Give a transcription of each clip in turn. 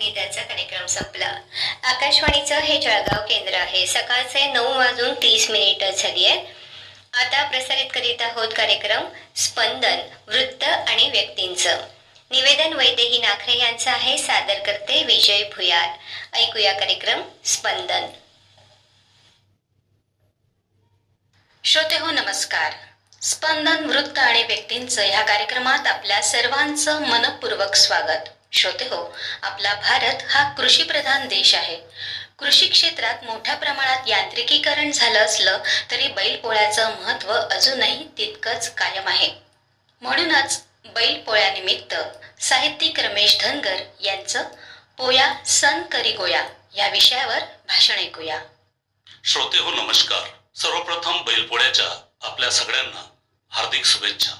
गीताचा कार्यक्रम संपला. आकाशवाणीचं हे जळगाव केंद्र आहे. सकाळचे नऊ वाजून तीस मिनिट झाली आहे आता प्रसारित करीत आहोत कार्यक्रम स्पंदन वृत्त आणि व्यक्तींचं. निवेदन वैदेही नाखरे यांचं आहे. सादर करते विजय भुयार. ऐकूया कार्यक्रम स्पंदन. श्रोते हो नमस्कार. स्पंदन वृत्त आणि व्यक्तींचं ह्या कार्यक्रमात आपल्या सर्वांचं मनपूर्वक स्वागत. श्रोते हो. आपला भारत हा कृषीप्रधान देश आहे. कृषी क्षेत्रात मोठ्या प्रमाणात यांत्रिकीकरण झालं असलं तरी बैलपोळ्याचं महत्त्व अजूनही तितकंच कायम आहे. म्हणूनच बैलपोळ्यानिमित्त साहित्यिक रमेश धनगर यांचं पोया सण करी गोया या विषयावर भाषण ऐकूया. श्रोते हो नमस्कार. सर्वप्रथम बैलपोळ्याच्या आपल्या सगळ्यांना हार्दिक शुभेच्छा.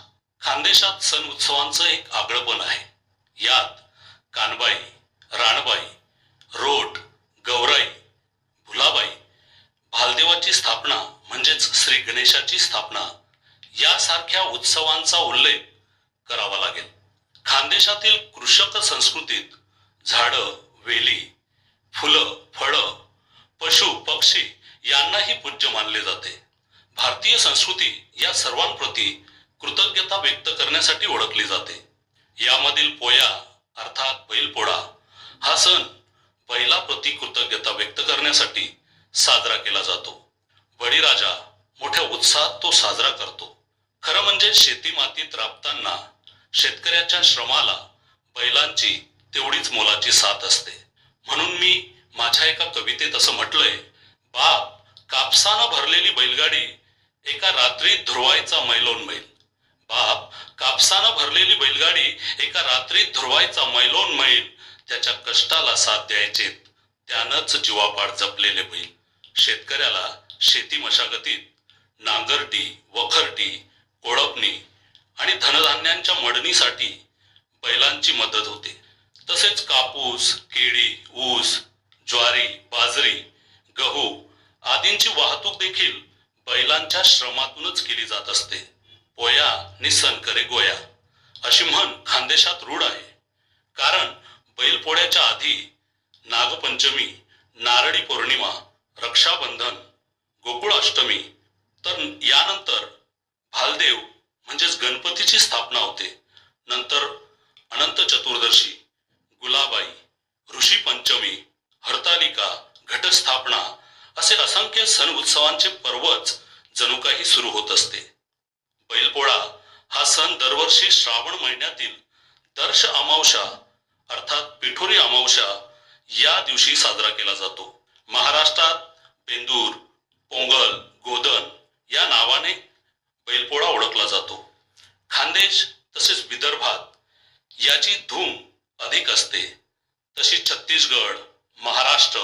खानदेशात सण उत्सवांचं एक आगळपण आहे. यात कानबाई राणबाई रोट गौराई भुलाबाई भालदेवाची स्थापना म्हणजेच श्री गणेशाची स्थापना यासारख्या उत्सवांचा उल्लेख करावा लागेल. खानदेशातील कृषक संस्कृतीत झाडं वेली फुलं फळं पशु पक्षी यांनाही पूज्य मानले जाते. भारतीय संस्कृती या सर्वांप्रती कृतज्ञता व्यक्त करण्यासाठी ओळखली जाते. यामधील पोया अर्थात बैलपोळा हा सण बैलाप्रती कृतज्ञता व्यक्त करण्यासाठी साजरा केला जातो. बळीराजा मोठ्या उत्साहात तो साजरा करतो. खरं म्हणजे शेती मातीत राबताना शेतकऱ्याच्या श्रमाला बैलांची तेवढीच मोलाची साथ असते. म्हणून मी माझ्या एका कवितेत असं म्हटलंय बाप कापसानं भरलेली बैलगाडी एका रात्री धुरवायचा मैलोन मैल. बाप कापसानं भरलेली बैलगाडी एका रात्रीत धुरवायचा मैलोन मैल. त्याच्या कष्टाला साथ द्यायचे त्यानंच जीवापाड जपलेले बैल. शेतकऱ्याला शेती मशागतीत. नांगरटी वखरटी कोळपणी आणि धनधान्यांच्या मडणीसाठी बैलांची मदत होते. तसेच कापूस केळी ऊस ज्वारी बाजरी गहू आदींची वाहतूक देखील बैलांच्या श्रमातूनच केली जात असते. पोया निसन करे गोया. अशी म्हण खानदेशात रूढ आहे. कारण बैलपोळ्याच्या आधी नागपंचमी नारळी पौर्णिमा रक्षाबंधन गोकुळाष्टमी तर यानंतर भालदेव म्हणजेच गणपतीची स्थापना होते. नंतर अनंत चतुर्दशी गुलाबाई ऋषी पंचमी हरतालिका घटस्थापना असे असंख्य सण उत्सवांचे पर्वच जणू काही सुरू होत असते. बैलपोळा हा सण दरवर्षी श्रावण महिन्यातील दर्श अमावस्या अर्थात पिठोरी अमावस्या या दिवशी साजरा केला जातो. महाराष्ट्रात बेंदूर पोंगल गोदन या नावाने बैलपोळा ओळखला जातो. खानदेश तसेच विदर्भात याची धूम अधिक असते. तशी छत्तीसगड महाराष्ट्र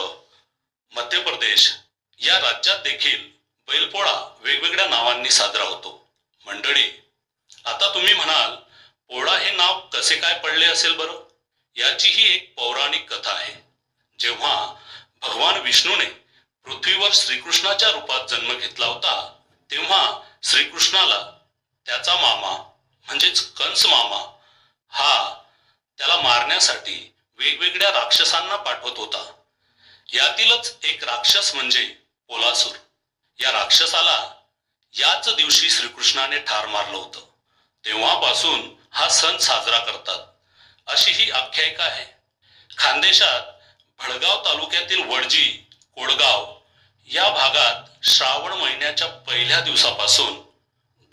मध्य प्रदेश या राज्यात देखील बैलपोळा वेगवेगळ्या नावांनी साजरा होतो. आता तुम्ही म्हणाल पोळा हे नाव कसे काय पडले असेल बरं? याचीही एक पौराणिक कथा आहे. जेव्हा भगवान विष्णूने पृथ्वीवर श्रीकृष्णाच्या रूपात जन्म घेतला होता तेव्हा श्रीकृष्णाला त्याचा मामा म्हणजेच कंस मामा हा त्याला मारण्यासाठी वेगवेगळ्या राक्षसांना पाठवत होता. यातीलच एक राक्षस म्हणजे पोलासूर. या राक्षसाला याच दिवशी श्रीकृष्णाने ठार मारलं होतं. तेव्हापासून हा सण साजरा करतात. अशी ही आख्यायिका आहे. खानदेशात भडगाव तालुक्यातील वडजी कोडगाव या भागात श्रावण महिन्याच्या पहिल्या दिवसापासून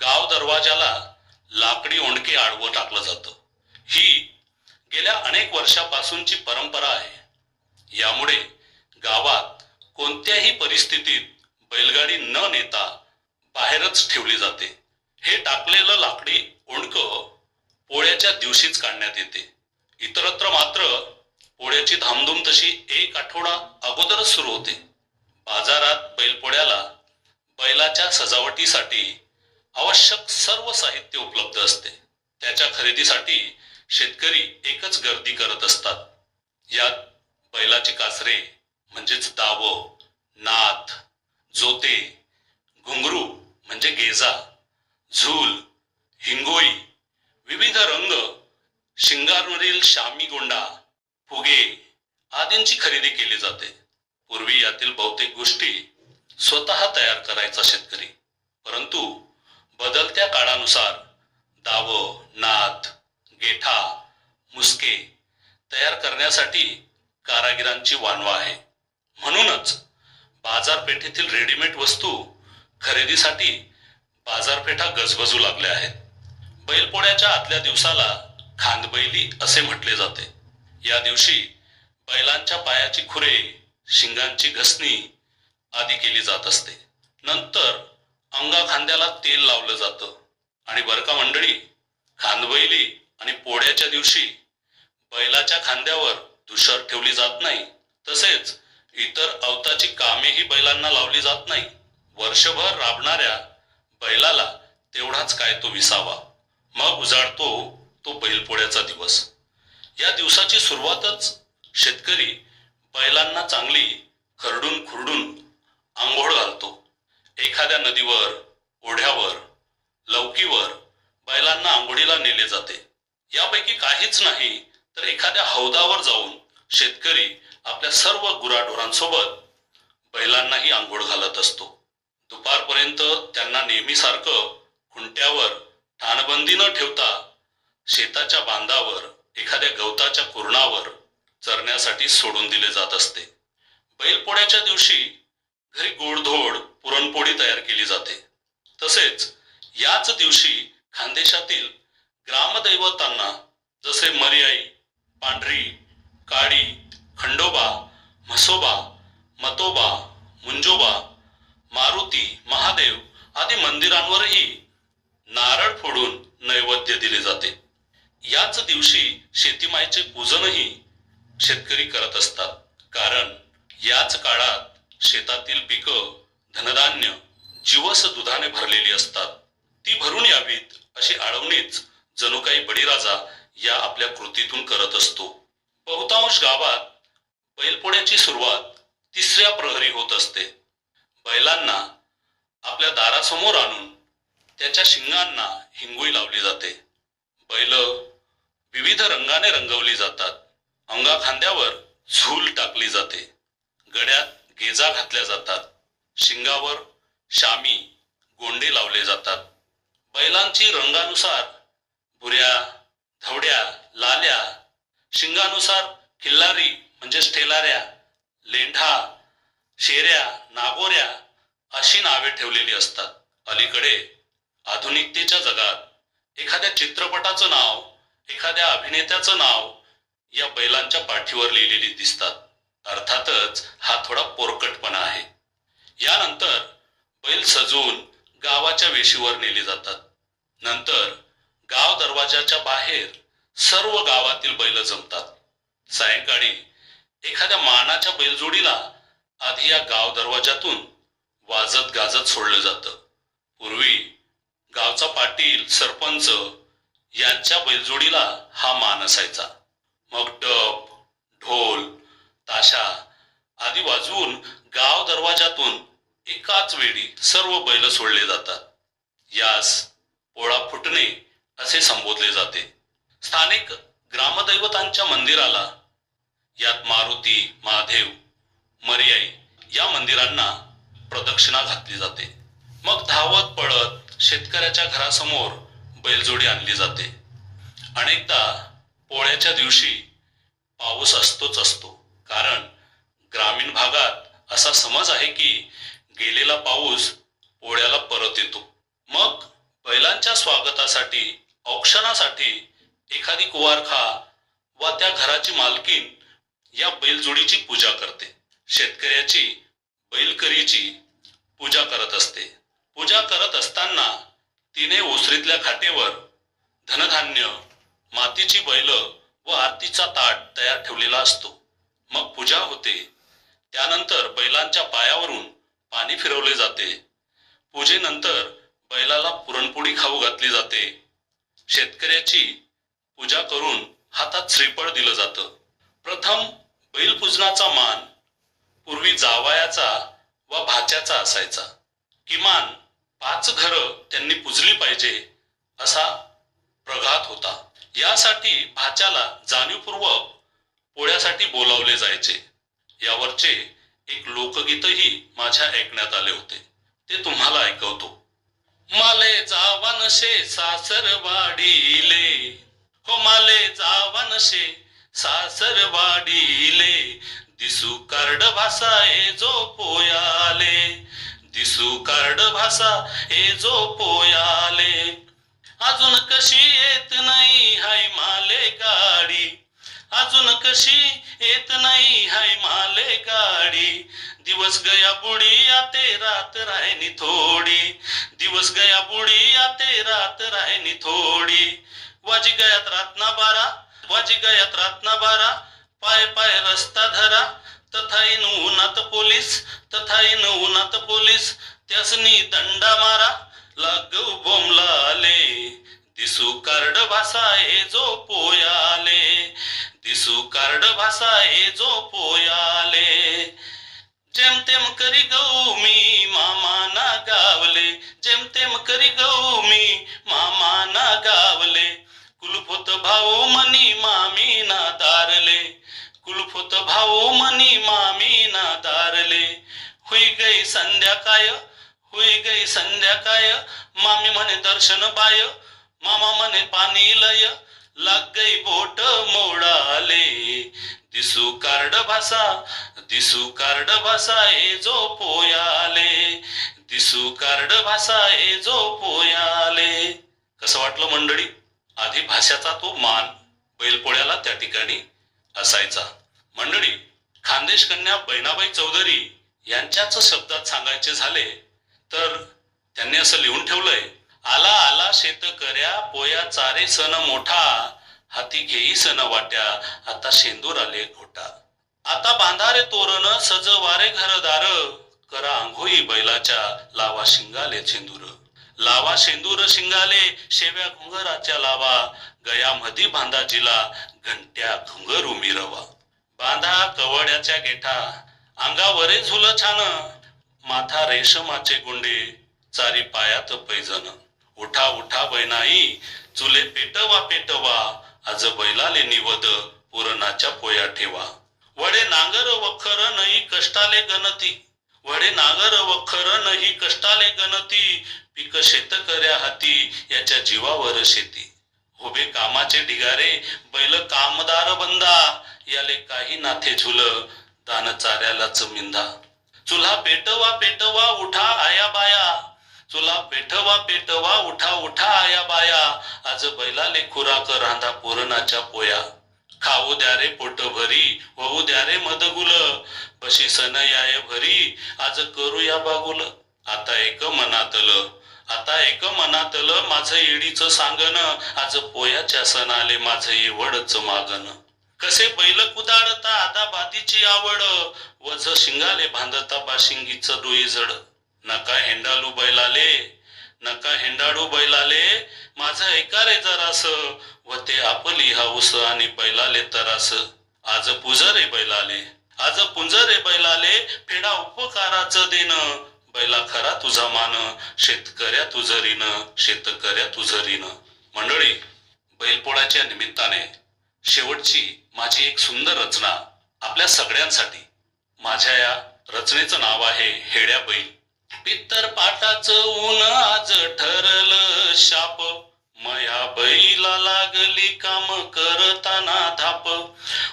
गाव दरवाजाला लाकडी ओंडके आडवं टाकलं जातं. ही गेल्या अनेक वर्षापासूनची परंपरा आहे. यामुळे गावात कोणत्याही परिस्थितीत बैलगाडी न नेता बाहेरच ठेवली जाते. हे टाकलेलं लाकडी ओंडक पोळ्याच्या दिवशीच काढण्यात येते. इतरत्र मात्र पोळ्याची धामधूम तशी एक आठवडा अगोदरच सुरू होते. बाजारात बैलपोळ्याला बैलाच्या सजावटीसाठी आवश्यक सर्व साहित्य उपलब्ध असते. त्याच्या खरेदीसाठी शेतकरी एकच गर्दी करत असतात. यात बैलाची कासरे म्हणजेच दावं नाथ जोते घुंगरू म्हणजे गेजा झूल हिंगोई विविध रंग शिंगारवरील शामी गोंडा फुगे आदींची खरेदी केली जाते. पूर्वी यातील बहुतेक गोष्टी स्वतः तयार करायचा शेतकरी. परंतु बदलत्या काळानुसार दावं नाथ गेठा मुसके तयार करण्यासाठी कारागिरांची वानवा आहे. म्हणूनच बाजारपेठेतील रेडीमेड वस्तू खरेदीसाठी बाजारपेठा गजबजू लागल्या आहेत. बैलपोळ्याच्या आदल्या दिवसाला खांदबैली असे म्हटले जाते. या दिवशी बैलांच्या पायाची खुरे शिंगांची घसणी आदी केली जात असते. नंतर अंगा खांद्याला तेल लावलं जातं आणि बरं का मंडळी खांदबैली आणि पोळ्याच्या दिवशी बैलाच्या खांद्यावर तुषार ठेवली जात नाही. तसेच इतर अवताची कामेही बैलांना लावली जात नाही. वर्षभर राबणाऱ्या बैलाला तेवढाच काय तो विसावा. मग उजाडतो तो बैलपोळ्याचा दिवस. या दिवसाची सुरुवातच शेतकरी बैलांना चांगली खरडून खुरडून आंघोळ घालतो. एखाद्या नदीवर ओढ्यावर लौकीवर बैलांना आंघोळीला नेले जाते. यापैकी काहीच नाही तर एखाद्या हौदावर जाऊन शेतकरी आपल्या सर्व गुराढोरांसोबत बैलांनाही आंघोळ घालत असतो. दुपारपर्यंत त्यांना नेहमीसारखं खुंट्यावर ठाणबंदी न ठेवता शेताच्या बांधावर एखाद्या गवताच्या कुरणावर चरण्यासाठी सोडून दिले जात असते. बैलपोळ्याच्या दिवशी घरी गोडधोड पुरणपोळी तयार केली जाते. तसेच याच दिवशी खानदेशातील ग्रामदैवतांना जसे मर्याई पांढरी काळी खंडोबा म्हसोबा मतोबा मुंजोबा मारुती महादेव आदी मंदिरांवरही नारळ फोडून नैवेद्य दिले जाते. याच दिवशी शेतीमायचे पूजनही शेतकरी करत असतात. कारण याच काळात शेतातील पिकं धनधान्य जीवस दुधाने भरलेली असतात. ती भरून यावीत अशी आळवणीच जणू काही बळीराजा या आपल्या कृतीतून करत असतो. बहुतांश गावात बैलपोळ्याची सुरुवात तिसऱ्या प्रहरी होत असते. बैलांना आपल्या दारासमोर आणून त्याच्या शिंगांना हिंगोई लावली जाते. बैल विविध रंगाने रंगवली जातात. अंगा खांद्यावर झूल टाकली जाते. गड्यात गेजा घातल्या जातात. शिंगावर शामी गोंडे लावले जातात. बैलांची रंगानुसार भुऱ्या धवड्या लाल्या शिंगानुसार किल्लारी म्हणजेच ठेलाऱ्या लेंढा शेऱ्या नागोऱ्या अशी नावे ठेवलेली असतात. अलीकडे आधुनिकतेच्या जगात एखाद्या चित्रपटाचं नाव एखाद्या अभिनेत्याचं नाव या बैलांच्या पाठीवर लिहिलेली दिसतात. अर्थातच हा थोडा पोरकटपणा आहे. यानंतर बैल सजवून गावाच्या वेशीवर नेले जातात. नंतर गाव दरवाजाच्या बाहेर सर्व गावातील बैल जमतात. सायंकाळी एखाद्या मानाच्या बैलजोडीला आधी या गाव दरवाजातून वाजत गाजत सोडलं जातं. पूर्वी गावचा पाटील सरपंच यांच्या बैलजोडीला हा मान असायचा. मग डब ढोल ताशा आदी वाजवून गाव दरवाजातून एकाच वेळी सर्व बैल सोडले जातात. यास पोळा फुटणे असे संबोधले जाते. स्थानिक ग्रामदैवतांच्या मंदिराला यात मारुती महादेव मर्याई या मंदिरांना प्रदक्षिणा घातली जाते. मग धावत पळत शेतकऱ्याच्या घरासमोर बैलजोडी आणली जाते. अनेकदा पोळ्याच्या दिवशी पाऊस असतोच असतो. कारण ग्रामीण भागात असा समज आहे की गेलेला पाऊस पोळ्याला परत येतो. मग बैलांच्या स्वागतासाठी औक्षणासाठी एखादी कुवारखा वा त्या घराची मालकीन या बैलजोडीची पूजा करते. शेतकऱ्याची बैलकरीची पूजा करत असते. पूजा करत असताना तिने ओसरीतल्या खाटेवर धनधान्य मातीची बैल व आरतीचा ताट तयार ठेवलेला असतो. मग पूजा होते. त्यानंतर बैलांच्या पायावरून पाणी फिरवले जाते. पूजेनंतर बैलाला पुरणपोळी खाऊ घातली जाते. शेतकऱ्याची पूजा करून हातात श्रीफळ दिलं जातं. प्रथम बैलपूजनाचा मान पूर्वी जावयाचा व भाच्याचा असायचा. किमान पाच घरं त्यांनी पुजली पाहिजे असा प्रघात होता. यासाठी भाच्याला जाणीवपूर्वक पोळ्यासाठी बोलावले जायचे. यावरचे एक लोकगीतही माझ्या ऐकण्यात आले होते. ते तुम्हाला ऐकवतो. माले जावनशे सासर वाडीले हो माले जावनशे सासर वाडीले दिसू कार्ड भाषा जो पोयाले. दिसू कार्ड भाषा हे जो पोयाले अजून कशी येत नाही हाय माले गाडी. अजून कशी येत नाही हाय माले गाडी. दिवस गया बुडी आते रात राहिनी थोडी. दिवस गया बुडी आते रात राहिनी थोडी. वाजी गयात रातना बारा वाजी गयात रातना बारा. पाय पाय रस्ता धरा तथाईन उन्हात पोलीस तथाईन उन्हात पोलीस त्यासनी दंडा मारा लाग बोमला आले. दिसू कार्ड भाषा हे जो पोयाले दिसू कार्ड भाषा हे जो पोयाले जेम तेम करी गऊ मी मामा ना गावले. जेम तेम करी गऊ मी मामा ना गावले. कुलूप भाऊ मनी मामी ना दारले. कुलफुत भाऊ मनी मामी ना दारले. हुई गई संध्याकाय हुई गई संध्याकाय. मामी म्हणे दर्शन बाय मामा म्हणे पाणी लय. लाग गई बोट मोडाले. दिसू कार्ड भासा दिसू कार्ड भासा ए जो पोयाले. दिसू कार्ड भासा ए जो पोयाले. कसं वाटलं मंडळी? आधी भाषाचा तो मान बैलपोळ्याला त्या ठिकाणी असायचा. मंडळी खानदेश कन्या बहिणाबाई चौधरी यांच्याच शब्दात सांगायचे झाले तर त्यांनी असं लिहून ठेवलंय आला आला शेतकऱ्या पोया चारे सण मोठा हाती घेई सण वाट्या आता शेंदूर आले घोटा. आता बांधारे तोरण सजवारे घरदार करा आंघोई बैलाच्या लावा शिंगाले चेंदूर लावा शेंदूर शिंगाले शेव्या घुंगराच्या लावा गया मधी बांधाजीला घंट्या घुंगरू मिरवा. बांधा कवड्याच्या गेठा अंगावरे झुल छान. माथा रेशमाचे गुंडे चारी पायात पैजन. उठा उठा बैनाई चुले पेटवा पेटवा. आज बैलाले निवद पुरणाच्या पोया ठेवा. वडे नांगर वखर नही कष्टाले गणती. वडे नांगर वखर नही कष्टाले गणती. पीक शेतकऱ्या हाती याच्या जीवावर शेती. उभे कामाचे ढिगारे बैल कामदार बंदा. याले काही नाथे झुल दान चाऱ्यालाच मिंधा चुला पेटवा पेटवा उठा आया बाया. चुला पेटवा पेटवा उठा उठा आया बाया. आज बैलाले खुराक रांधा पुरणाच्या पोया. खाऊ द्या रे पोट भरी होऊ द्या रे मदगुल. बशी सन याय भरी आज करूया बागुल. आता एक मनातल आता एक मनातल माझं येडीच सांगन आज पोयाच्या सणाले माझं एवढच मागन कसे बैल कुदाडता आदा बातीची आवड. वज शिंगाले बांधता बाशिंगीच डोई जड. नका हेंडाळू बैलाले नका हेंडाळू बैलाले. माझं ऐका रे जरास. व ते आपली हाऊस आणि बैलाले तरास. आज पुज रे बैलाले आज पुंज रे बैलाले. फेडा उपकाराचं देण. बैला खरा तुझा मान शेतकऱ्या तुझरीन शेतकऱ्या तुझरीन मंडळी बैलपोळाच्या निमित्ताने शेवटची माझी एक सुंदर रचना आपल्या सगळ्यांसाठी. माझ्या या रचनेचं नाव आहे हेड्या बैल. पित्तर पाटाचं ऊन आज ठरलं शाप. मया बैला लागली काम करताना धाप.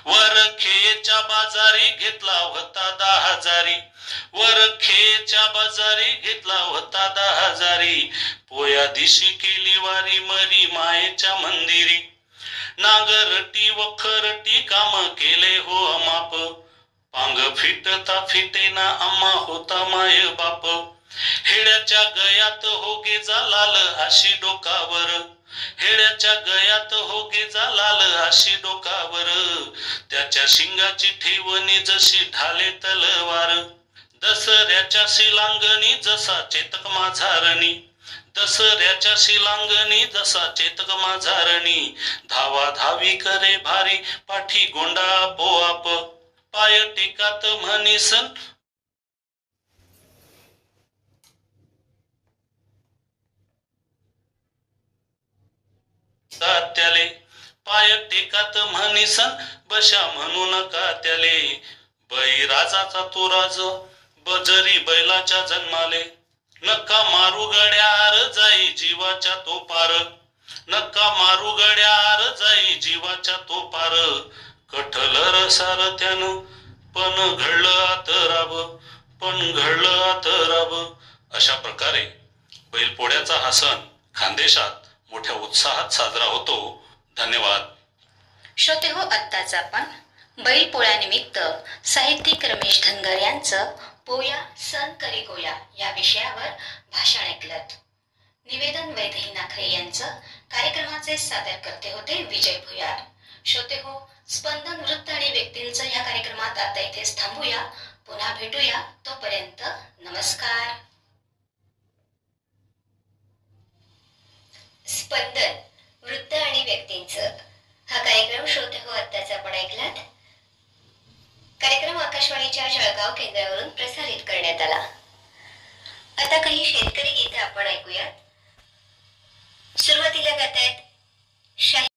वरखेच्या बाजारी घेतला होता दहा हजारी. वरखेच्या बाजारी घेतला होता दहा हजारी. पोया दिशी केली वारी मरी मायेच्या मंदिरी. नांगरटी वखरटी काम केले हो अमाप पांग फिटता फिटेना अम्मा होता माय बाप. हेड्याच्या गयात होगे लाल अशी डोकावर. हेड्याच्या गयात होगे लाल अशी डोकावर. त्याच्या शिंगाची ठेवणी जशी ढाले तलवार. दसऱ्याच्या शिलांगणी जसा चेतक माझारणी दसऱ्याच्या शिलांगणी जसा चेतक माझारणी. धावा धावी करे भारी पाठी गोंडा पोआप पाय टेकात म्हणीसन. त्याले पाय टेकात म्हणीसन. बशा म्हणू नका त्याले. बैराजाचा तो राज बजरी बैलाच्या जन्माले. नका मारू गड्यार जाई जीवाच्या तो पार नका मारू गड्यार जाई जीवाच्या तो पार कठल रसार त्यान पण घडलं आत राब पण घडलं आत राब. अशा प्रकारे बैलपोळ्याचा हा सण खानदेशात मोठ्या उत्साहात साजरा होतो. धन्यवाद. श्रोते हो आत्ताच आपण बैलपोळ्यानिमित्त साहित्यिक रमेश धनगर यांचं पोया सन करी गोया या विषयावर भाषण ऐकलं निवेदन वैदेही नाखरे यांचं कार्यक्रमाचे सादर करते होते विजय भुयार. श्रोते हो स्पंदन वृत्त आणि व्यक्तींचं या कार्यक्रमात आता इथेच थांबूया. पुन्हा भेटूया तोपर्यंत नमस्कार. स्पंदन वृत्त आणि व्यक्तींचं हा कार्यक्रम श्रोते हो आत्ताच आपण ऐकलात. कार्यक्रम आकाशवाणीच्या जळगाव केंद्रावरून प्रसारित करण्यात आला. आता काही शेतकरी गीते आपण ऐकूयात. सुरुवातीला गातायत शाही